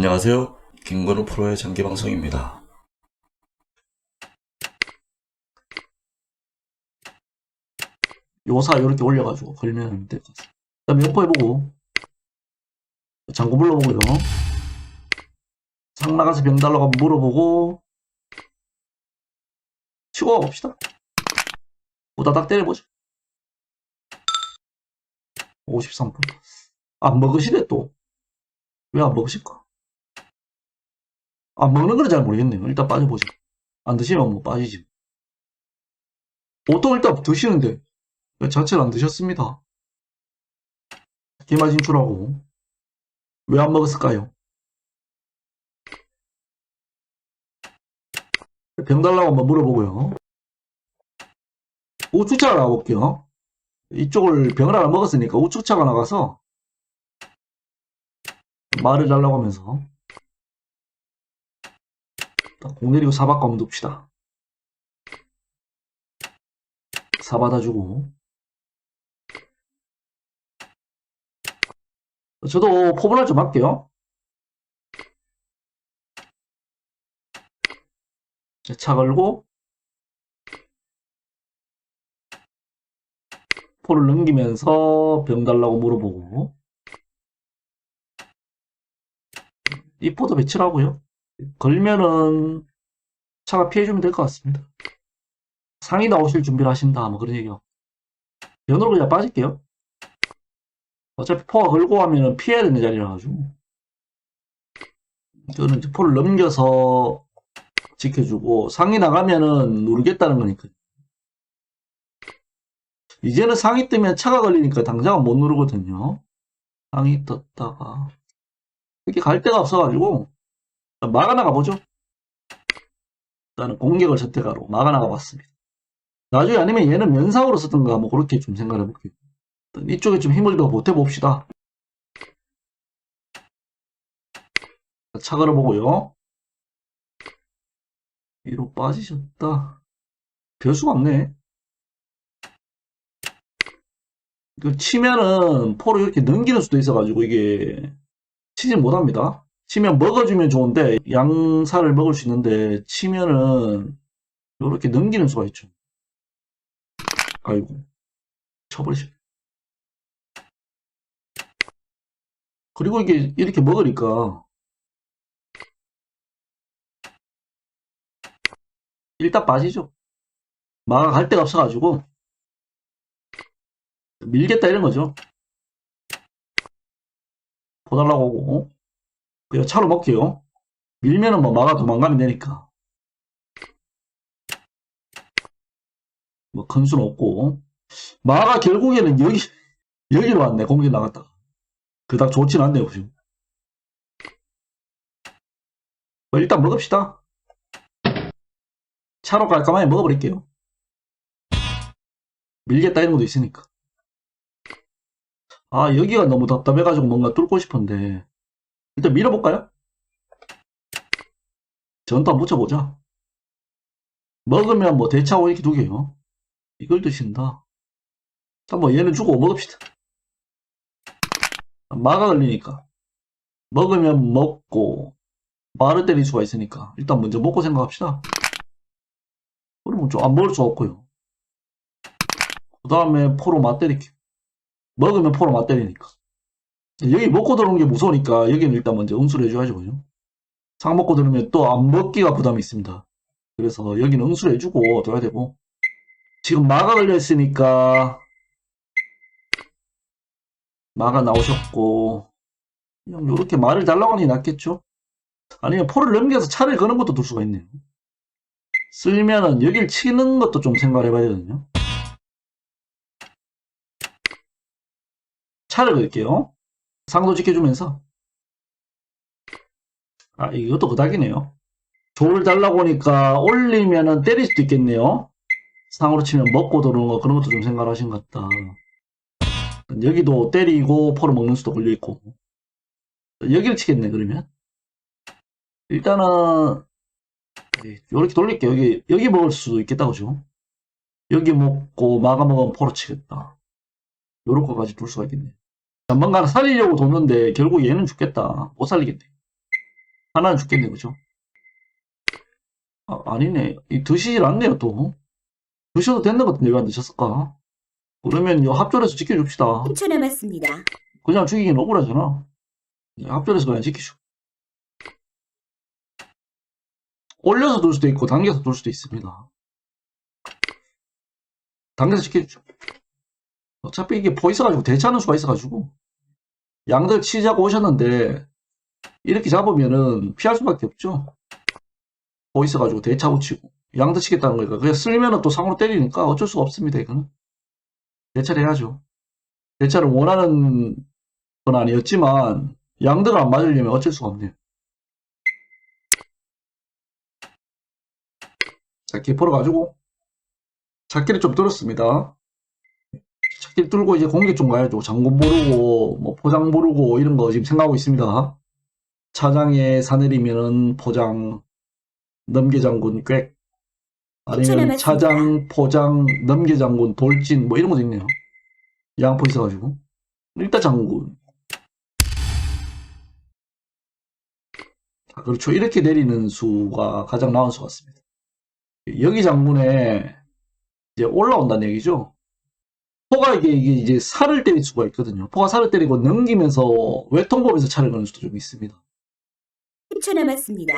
안녕하세요. 김건우 프로의 장기 방송입니다. 요사 이렇게 올려가지고 걸면 될것 같습니다. 그 다음에 영포 해보고 장구 불러보고요. 상 나가서 병 달라고 한번 물어보고 치고 가봅시다. 우다닥 때려보죠. 53%. 안 먹으시네 또. 왜 안 먹으실까? 안 먹는 건잘 모르겠네요. 일단 빠져보죠. 안 드시면 뭐 빠지지. 보통 일단 드시는데 왜 자체를 안 드셨습니다. 개마 진출하고 왜 안 먹었을까요? 병 달라고 한번 물어보고요. 우측차가 나가볼게요. 이쪽을 병을 하나 먹었으니까 우측차가 나가서 말을 달라고 하면서 공 내리고 사박과 한번 둡시다. 사 받아주고 저도 포분할 좀 할게요. 자, 차 걸고 포를 넘기면서 병 달라고 물어보고 이 포도 배치라고요. 걸면은 차가 피해주면 될 것 같습니다. 상이 나오실 준비를 하신다 뭐 그런 얘기요. 연으로 그냥 빠질게요. 어차피 포가 걸고 하면은 피해야 되는 자리라 가지고 저는 이제 포를 넘겨서 지켜주고 상이 나가면은 누르겠다는 거니까 이제는 상이 뜨면 차가 걸리니까 당장은 못 누르거든요 상이 떴다가 이렇게 갈 데가 없어가지고 막아나가 보죠 일단은 공격을 선택하러 막아나가 봤습니다 나중에 아니면 얘는 면상으로 쓰든가 뭐 그렇게 좀 생각해 볼게요 일단 이쪽에 좀 힘을 더 보태봅시다 차 걸어보고요 위로 빠지셨다. 별 수가 없네. 이걸 치면은 포를 이렇게 넘기는 수도 있어가지고 이게 치질 못합니다. 치면 먹어주면 좋은데 양살을 먹을 수 있는데 치면은 이렇게 넘기는 수가 있죠. 아이고 쳐버리시. 그리고 이게 이렇게 먹으니까 일단 빠지죠. 마가 갈 데가 없어가지고 밀겠다 이런 거죠. 보달라고 오고 그냥 차로 먹게요. 밀면은 뭐 마가 도망가면 되니까 뭐 큰 수는 없고 마가 결국에는 여기 여기로 왔네 공격 나갔다가 그닥 좋진 않네요 지금. 뭐 일단 먹읍시다. 차로 깔끔하게 먹어버릴게요. 밀겠다 이런 것도 있으니까. 아 여기가 너무 답답해가지고 뭔가 뚫고 싶은데 일단 밀어볼까요? 전투 한번 붙여보자. 먹으면 뭐 대차고 이렇게 두 개요. 이걸 드신다. 뭐 얘는 주고 먹읍시다. 마가 걸리니까. 먹으면 먹고 말을 때릴 수가 있으니까 일단 먼저 먹고 생각합시다. 그러면 좀 안 먹을 수 없고요. 그 다음에 포로 맞때리기. 먹으면 포로 맞 때리니까. 여기 먹고 들어오는 게 무서우니까 여기는 일단 먼저 응수를 해줘야죠. 그죠? 상 먹고 들으면 또 안 먹기가 부담이 있습니다. 그래서 여기는 응수를 해주고 둬야 되고. 지금 마가 걸려있으니까 마가 나오셨고 그냥 요렇게 말을 달라고 하는 게 낫겠죠? 아니면 포를 넘겨서 차를 거는 것도 둘 수가 있네요. 쓸면은 여길 치는 것도 좀 생각을 해봐야 되거든요. 차를 걸게요. 상도 지켜주면서. 아, 이것도 그닥이네요. 조를 달라고 하니까 올리면은 때릴 수도 있겠네요. 상으로 치면 먹고 들어오는 거 그런 것도 좀 생각을 하신 것 같다. 여기도 때리고 포를 먹는 수도 걸려있고. 여기를 치겠네, 그러면. 일단은 이렇게 돌릴게요. 여기, 여기 먹을 수도 있겠다, 그죠? 여기 먹고 마가 먹으면 포로 치겠다. 요럴 거까지 둘 수가 있겠네. 전망가는 살리려고 도는데 결국 얘는 죽겠다. 못 살리겠네. 하나는 죽겠네, 그죠? 아, 아니네. 이 드시질 않네요, 또. 드셔도 됐는 것 같은데 왜 안 드셨을까? 그러면 이 합절에서 지켜줍시다. 10초 남았습니다. 그냥 죽이긴 억울하잖아. 합절에서 그냥 지키죠. 올려서 둘 수도 있고, 당겨서 둘 수도 있습니다. 당겨서 지켜주죠. 어차피 이게 보이스가지고 대차하는 수가 있어가지고, 양들 치자고 오셨는데, 이렇게 잡으면은 피할 수밖에 없죠. 보이스가지고 대차 붙이고, 양들 치겠다는 거니까. 그냥 쓸면은 또 상으로 때리니까 어쩔 수가 없습니다, 이거는. 대차를 해야죠. 대차를 원하는 건 아니었지만 양들을 안 맞으려면 어쩔 수가 없네요. 자, 기포를 가지고 찾기를 좀 들었습니다. 찾기를 뚫고 이제 공격 좀 가야죠. 장군 모르고 뭐 포장 모르고 이런 거 지금 생각하고 있습니다. 차장에 사내리면은 포장 넘계장군 꽥 아니면. 차장 포장 넘계장군 돌진 뭐 이런 것도 있네요. 양포 있어가지고 일단 장군 아, 그렇죠. 이렇게 내리는 수가 가장 나은 수 같습니다. 여기 장군에 이제 올라온다는 얘기죠. 포가 이게, 이게 이제 살을 때릴 수가 있거든요. 포가 살을 때리고 넘기면서 외통법에서 차를 거는 수도 좀 있습니다. 10초 남았습니다.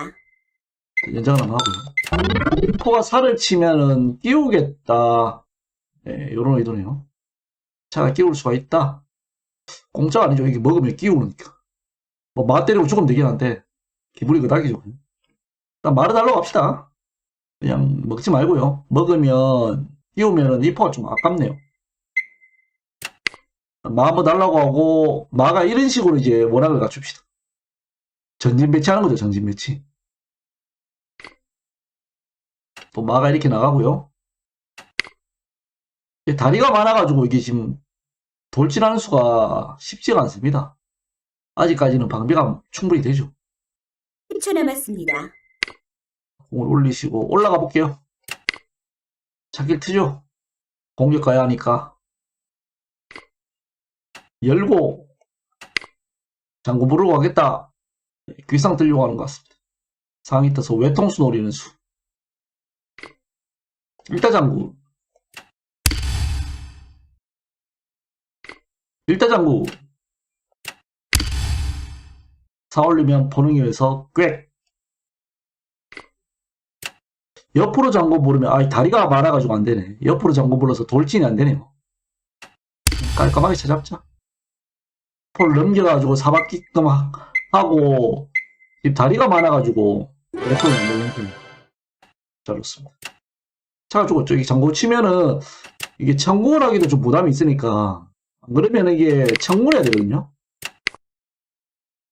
연장을 한번 하고요. 포가 살을 치면은 끼우겠다. 예, 요런 의도네요. 차가 끼울 수가 있다. 공짜가 아니죠. 이게 먹으면 끼우니까. 뭐, 마 때리고 죽으면 되긴 한데, 기분이 그닥이죠. 일단 말을 달라고 합시다. 그냥 먹지 말고요. 먹으면, 끼우면은 이 포가 좀 아깝네요. 마 한번 달라고 하고, 마가 이런 식으로 이제 원학을 갖춥시다. 전진 배치하는 거죠, 전진 배치. 또 마가 이렇게 나가고요. 다리가 많아가지고 이게 지금 돌진하는 수가 쉽지가 않습니다. 아직까지는 방비가 충분히 되죠. 10초 남았습니다. 공을 올리시고 올라가 볼게요. 찾길 트죠. 공격 가야 하니까 열고 장구 부르고 가겠다. 귀상 들려고 하는 것 같습니다. 상이 떠서 외통수 노리는 수. 일타 장구 일타 장구 사올리면 포능이에서 꽥 옆으로 잠궈 부르면 아 다리가 많아가지고 안 되네 옆으로 잠궈 불러서 돌진이 안 되네요 깔끔하게 찾잡자 폴 넘겨가지고 사바퀴끔 하- 하고 지금 다리가 많아가지고 레폰이 안 되는 편이에요 잘했습니다. 차가 죽었죠 이게 잠궈 치면은 이게 청구를 하기도 좀 부담이 있으니까 안 그러면 이게 청구를 해야 되거든요.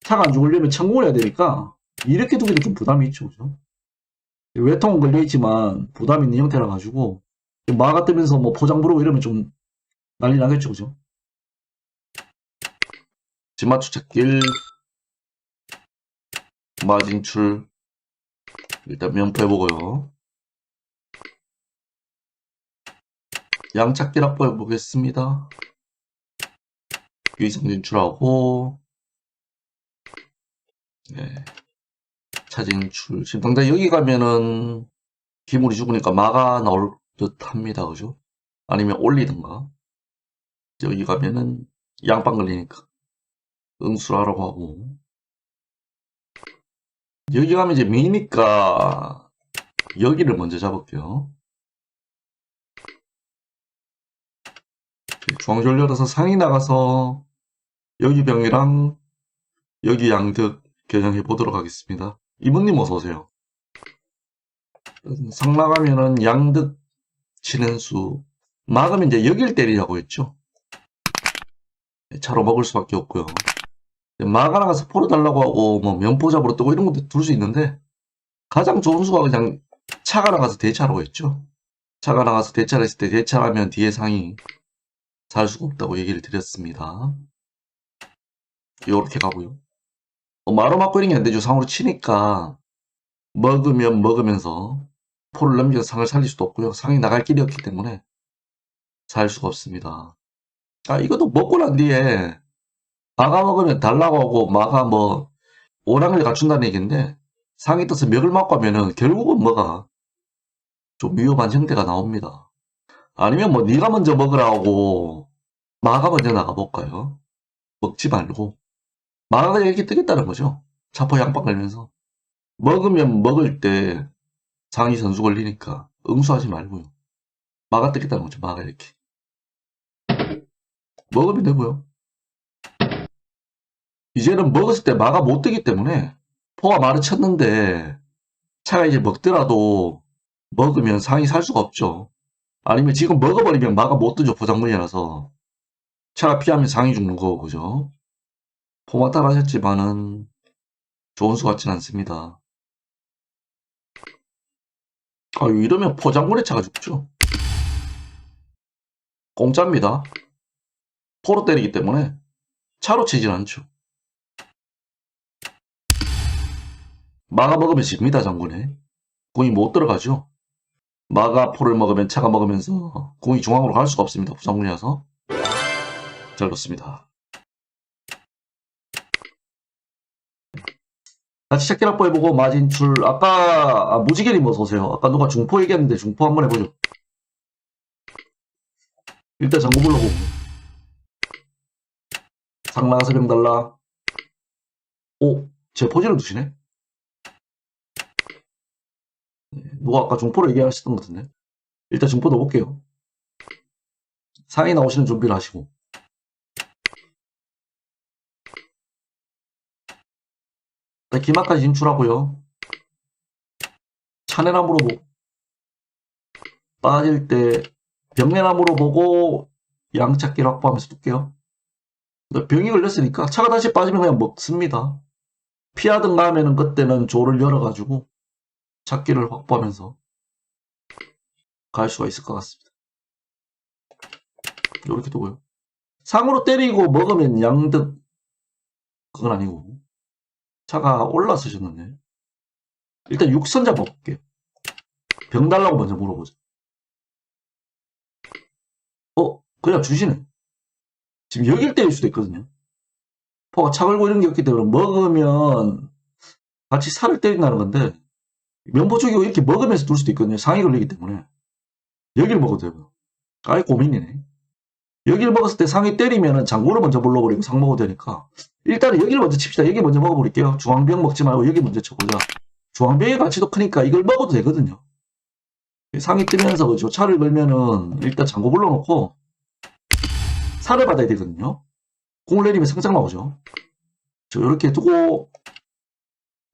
차가 안 죽으려면 청구를 해야 되니까 이렇게 두기도 좀 부담이 있죠 그죠? 외통은 걸려있지만 부담 있는 형태라 가지고 마가 뜨면서 뭐 포장 부르고 이러면 좀 난리 나겠죠 그죠 지마추 찾길 마진출. 일단 면포해보고요. 양찾길 확보해 보겠습니다. 위상 진출하고 네. 차진출. 지금 당장 여기 가면은 기물이 죽으니까 마가 나올 듯 합니다. 그죠? 아니면 올리든가. 여기 가면은 양빵 걸리니까 응수하라고 하고. 여기 가면 이제 미니까 여기를 먼저 잡을게요. 중앙절 열어서 상이 나가서 여기 병이랑 여기 양득 개정해 보도록 하겠습니다. 이모님 어서오세요. 상 나가면은 양득 치는 수. 막으면 이제 여길 때리라고 했죠? 차로 먹을 수밖에 없고요 마가 나가서 포로 달라고 하고 뭐 면포 잡으러 뜨고 이런 것도 둘 수 있는데 가장 좋은 수가 그냥 차가 나가서 대차라고 했죠. 차가 나가서 대차를 했을 때 대차라면 뒤에 상이 살 수가 없다고 얘기를 드렸습니다. 요렇게 가고요. 어, 마로 맞고 이런 게 안 되죠. 상으로 치니까 먹으면 먹으면서 포를 넘겨서 상을 살릴 수도 없고요. 상이 나갈 길이 없기 때문에 살 수가 없습니다. 아 이것도 먹고 난 뒤에 마가 먹으면 달라고 하고 마가 뭐 오랑을 갖춘다는 얘기인데 상이 떠서 멱을 맞고 하면은 결국은 뭐가 좀 위험한 형태가 나옵니다. 아니면 뭐 네가 먼저 먹으라고 마가 먼저 나가볼까요? 먹지 말고 마가 이렇게 뜨겠다는 거죠. 차포 양빵 걸면서 먹으면 먹을 때 상이 선수 걸리니까 응수하지 말고요. 마가 뜨겠다는 거죠. 마가 이렇게 먹으면 되고요. 이제는 먹었을 때 마가 못 뜨기 때문에 포가 말을 쳤는데 차가 이제 먹더라도 먹으면 상이 살 수가 없죠. 아니면 지금 먹어버리면 마가 못 뜨죠. 포장물이라서 차가 피하면 상이 죽는 거고 그죠? 포마탈 하셨지만은 좋은 수 같진 않습니다. 아유 이러면 포장물에 차가 죽죠. 공짜입니다. 포로 때리기 때문에 차로 치진 않죠. 마가 먹으면 집니다, 장군에. 궁이 못 들어가죠. 마가 포를 먹으면 차가 먹으면서 궁이 중앙으로 갈 수가 없습니다. 부장군이라서. 잘 놓습니다. 같이 확보 해보고 마진 줄 아까 아, 무지개님 어서 오세요. 아까 누가 중포 얘기했는데 중포 한번 해보죠. 일단 장구 불러보고 상나가서 병 달라. 오, 제 포지를 두시네. 네, 누가 아까 중포를 얘기하셨던 것 같은데. 일단 중포 넣어볼게요. 상이 나오시는 준비를 하시고. 일단 기마까지 진출하고요. 차내나무로 보고. 빠질 때 병내나무로 보고 양찾기를 확보하면서 둘게요. 근데 병이 걸렸으니까 차가 다시 빠지면 그냥 먹습니다. 피하든가 하면은 그때는 조를 열어가지고 찾기를 확보하면서 갈 수가 있을 것 같습니다. 이렇게 두고요. 상으로 때리고 먹으면 양득 그건 아니고 차가 올라서셨는데 일단 육선자 먹을게요. 병 달라고 먼저 물어보자. 어 그냥 주시네. 지금 여길 때릴 수도 있거든요. 포가 차 걸고 이런 게 없기 때문에 먹으면 같이 살을 때린다는 건데 면보 쪽이고 이렇게 먹으면서 둘 수도 있거든요. 상이 걸리기 때문에. 여기를 먹어도 되고요. 아예 고민이네. 여기를 먹었을 때 상이 때리면은 장구를 먼저 불러버리고 상 먹어도 되니까 일단 은 여기를 먼저 칩시다. 여기 먼저 먹어버릴게요. 중앙병 먹지 말고 여기 먼저 쳐보자. 중앙병의 가치도 크니까 이걸 먹어도 되거든요. 상이 뜨면서 그죠. 차를 걸면은 일단 장구 불러놓고 살을 받아야 되거든요. 공을 내리면 상장 나오죠. 저 이렇게 두고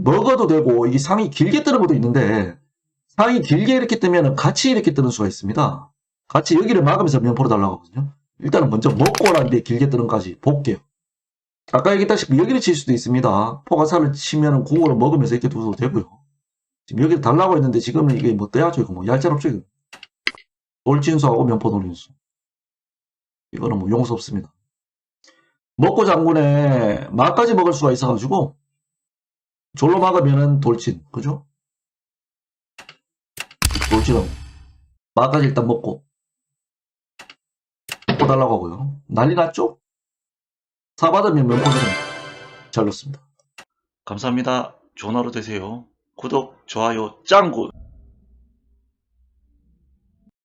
먹어도 되고 이게 상이 길게 뜨는 것도 있는데 상이 길게 이렇게 뜨면 같이 이렇게 뜨는 수가 있습니다. 같이 여기를 막으면서 면포로 달라고 하거든요. 일단은 먼저 먹고 난 뒤에 길게 뜨는 까지 볼게요. 아까 얘기했다시피 여기를 칠 수도 있습니다. 포가 살을 치면은 공으로 먹으면서 이렇게 두도 되고요. 지금 여기를 달라고 했는데 지금은 이게 뭐 떠야죠. 이거 뭐 얄짤없죠. 이거. 돌진수하고 면포 돌린수. 이거는 뭐 용서 없습니다. 먹고 장군에 마까지 먹을 수가 있어가지고 졸로 막으면은 돌진, 그죠? 돌진하고 마까지 일단 먹고 먹고 달라고 하고요. 난리 났죠? 사 받으면 면포는 잘 넣습니다. 감사합니다. 좋은 하루 되세요. 구독, 좋아요, 짱구!